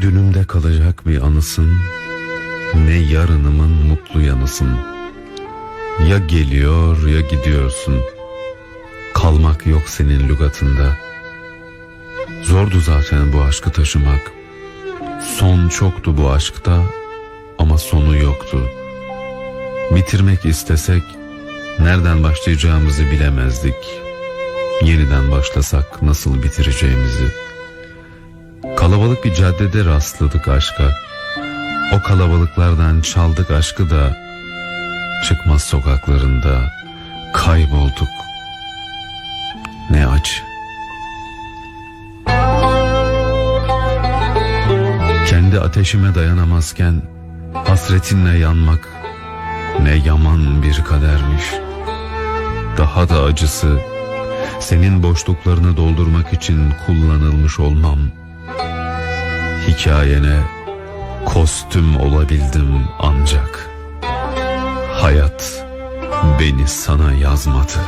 dünümde kalacak bir anısın, ne yarınımın mutlu yanısın. Ya geliyor ya gidiyorsun. Kalmak yok senin lügatında. Zordu zaten bu aşkı taşımak. Son çoktu bu aşkta ama sonu yoktu. Bitirmek istesek nereden başlayacağımızı bilemezdik. Yeniden başlasak nasıl bitireceğimizi. Kalabalık bir caddede rastladık aşka. O kalabalıklardan çaldık aşkı da çıkmaz sokaklarında kaybolduk. Ne acı. Kendi ateşime dayanamazken hasretinle yanmak ne yaman bir kadermiş. Daha da acısı senin boşluklarını doldurmak için kullanılmış olmam. Hikayene kostüm olabildim ancak. Hayat beni sana yazmadı.